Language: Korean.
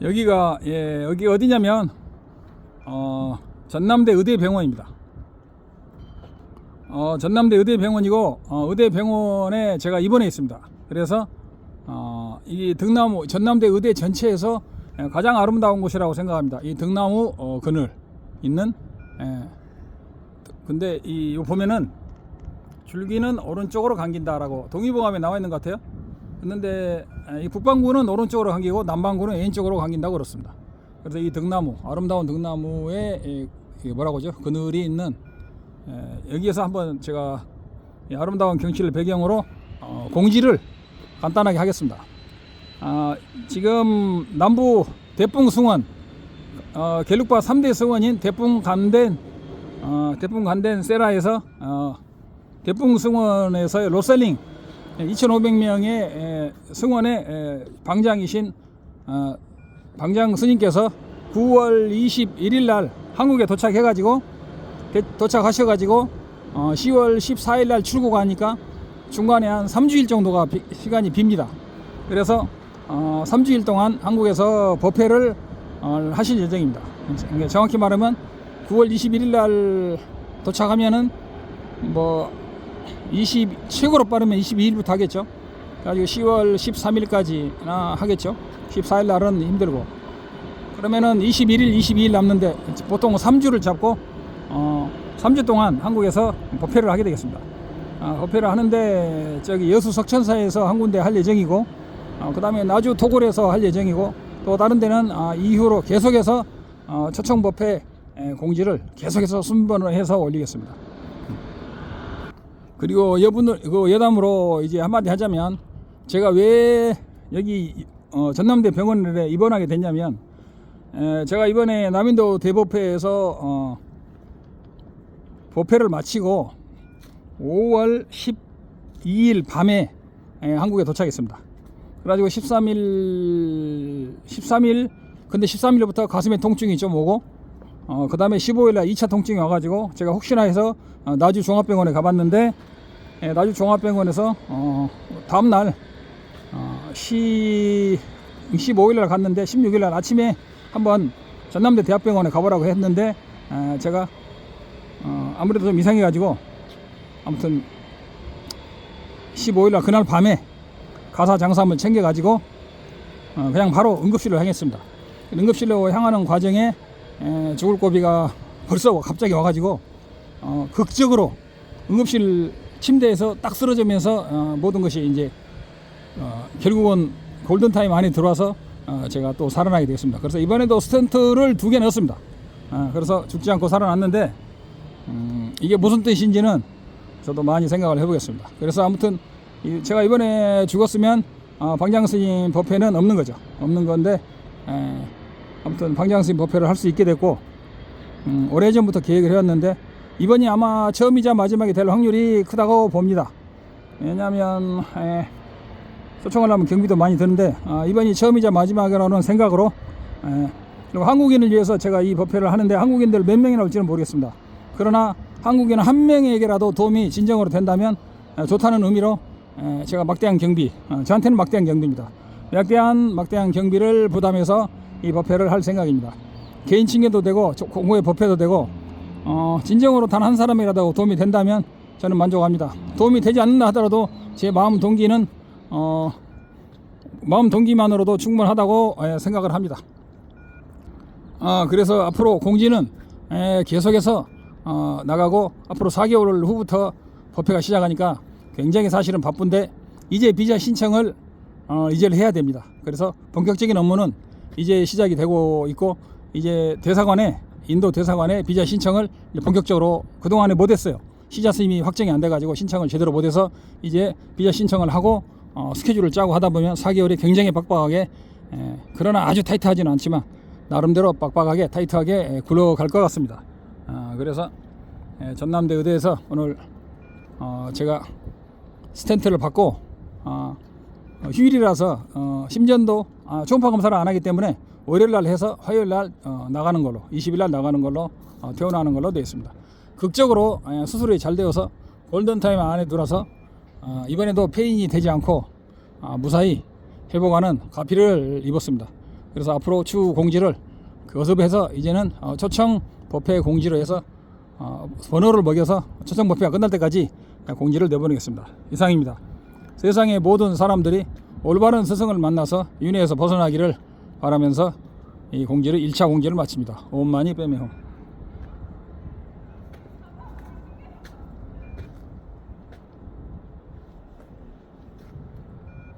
여기가 예, 여기 어디냐면 어, 전남대 의대병원입니다. 어, 전남대 의대병원이고 어, 의대병원에 제가 입원해 있습니다. 그래서 어, 이 등나무 전남대 의대 전체에서 예, 가장 아름다운 곳이라고 생각합니다. 이 등나무 어, 그늘 있는 예. 근데 이요 보면은 줄기는 오른쪽으로 감긴다라고 동의보감에 나와 있는 것 같아요. 그런데 이 북반구는 오른쪽으로 감기고 남반구는 왼쪽으로 감긴다고 그렇습니다. 그래서 이 등나무 아름다운 이 뭐라고 하죠? 그늘이 있는 에, 여기에서 한번 제가 이 아름다운 경치를 배경으로 어, 공지를 간단하게 하겠습니다. 아, 지금 남부 대풍 승원 어, 갤룩바 3대 승원인 대풍 간덴 어, 대풍 간덴 세라에서 어, 대풍 승원에서의 로셀링 2,500명의 승원의 방장이신 어, 방장 스님께서 9월 21일 날 한국에 도착해 가지고 대- 도착하셔 가지고 어, 10월 14일 날 출국하니까 중간에 한 3주일 정도가 비- 시간이 빕니다. 그래서 어, 3주일 동안 한국에서 법회를 어, 하실 예정입니다. 그러니까 정확히 말하면 9월 21일 날 도착하면은 뭐 20, 최고로 빠르면 22일부터 하겠죠. 가지고 10월 13일까지나 하겠죠. 14일 날은 힘들고. 그러면은 21일, 22일 남는데 보통 3주를 잡고 어 3주 동안 한국에서 법회를 하게 되겠습니다. 아, 법회를 하는데 저기 여수 석천사에서 한 군데 할 예정이고 어, 그다음에 나주 토굴에서 할 예정이고 또 다른 데는 아, 이후로 계속해서 어, 초청 법회 에, 공지를 계속해서 순번을 해서 올리겠습니다. 그리고 여분들 그 여담으로 이제 한마디 하자면 제가 왜 여기 어, 전남대 병원에 입원하게 됐냐면 에, 제가 이번에 남인도 대법회에서 어, 법회를 마치고 5월 12일 밤에 에, 한국에 도착했습니다. 그래가지고 13일 13일 근데 13일부터 가슴에 통증이 좀 오고 어, 그 다음에 15일날 2차 통증이 와가지고 제가 혹시나 해서 어, 나주 종합병원에 가봤는데 예, 나주 종합병원에서 어, 다음날 어, 10, 15일날 갔는데 16일날 아침에 한번 전남대 대학병원에 가보라고 했는데 에, 제가 어, 아무래도 좀 이상해가지고 아무튼 15일날 그날 밤에 가사 장사함을 챙겨가지고 어, 그냥 바로 응급실로 향했습니다. 응급실로 향하는 과정에 에, 죽을 고비가 벌써 갑자기 와가지고 어, 극적으로 응급실 침대에서 딱 쓰러지면서 어, 모든 것이 이제 어, 결국은 골든 타임 안에 들어와서 어, 제가 또 살아나게 되었습니다. 그래서 이번에도 스텐트를 두 개 넣었습니다. 어, 그래서 죽지 않고 살아났는데 음, 이게 무슨 뜻인지는 저도 많이 생각을 해보겠습니다. 그래서 아무튼 이- 제가 이번에 죽었으면 어, 방장스님 법회는 없는 거죠. 없는 건데 에, 아무튼 방장스님 법회를 할 수 있게 됐고 음, 오래전부터 계획을 해왔는데 이번이 아마 처음이자 마지막이 될 확률이 크다고 봅니다. 왜냐하면 에, 초청을 하면 경비도 많이 드는데 아, 이번이 처음이자 마지막이라는 생각으로 에, 그리고 한국인을 위해서 제가 이 법회를 하는데 한국인들 몇 명이나 올지는 모르겠습니다. 그러나 한국인 한 명에게라도 도움이 진정으로 된다면 에, 좋다는 의미로 에, 제가 막대한 경비, 어, 저한테는 막대한 경비입니다. 막대한 막대한 경비를 부담해서 이 법회를 할 생각입니다. 개인 칭계도 되고 저- 공고의 법회도 되고 어, 진정으로 단 한 사람이라도 도움이 된다면 저는 만족합니다. 도움이 되지 않는다 하더라도 제 마음 동기는 어, 마음 동기만으로도 충분하다고 예, 생각을 합니다. 아, 그래서 앞으로 공지는 에, 계속해서 어, 나가고 앞으로 4개월 후부터 법회가 시작하니까 굉장히 사실은 바쁜데 이제 비자 신청을 어, 이제를 해야 됩니다. 그래서 본격적인 업무는 이제 시작이 되고 있고 이제 대사관에 인도 대사관에 비자 신청을 본격적으로 그동안에 못했어요. 시자 스님이 확정이 안 돼가지고 신청을 제대로 못해서 이제 비자 신청을 하고 어, 스케줄을 짜고 하다 보면 4개월이 굉장히 빡빡하게 에, 그러나 아주 타이트하지는 않지만 나름대로 빡빡하게 타이트하게 에, 굴러갈 것 같습니다. 아, 그래서 에, 전남대 의대에서 오늘 어, 제가 스텐트를 받고 어, 어, 휴일이라서 어, 심전도 아, 초음파 검사를 안 하기 때문에 월요일 날 해서 화요일 날 어, 나가는 걸로 20일 날 나가는 걸로 어, 퇴원하는 걸로 되어 있습니다. 극적으로 에, 수술이 잘 되어서 골든 타임 안에 들어서 어, 이번에도 폐인이 되지 않고 아, 무사히 회복하는 가피를 입었습니다. 그래서 앞으로 추후 공지를 그 어섭해서 이제는 어, 초청 법회 공지로 해서 어, 번호를 먹여서 초청 법회가 끝날 때까지 공지를 내보내겠습니다. 이상입니다. 세상의 모든 사람들이 올바른 스승을 만나서 윤회에서 벗어나기를 바라면서 이 공지를 1차 공지를 마칩니다. 옴마니 빼메호.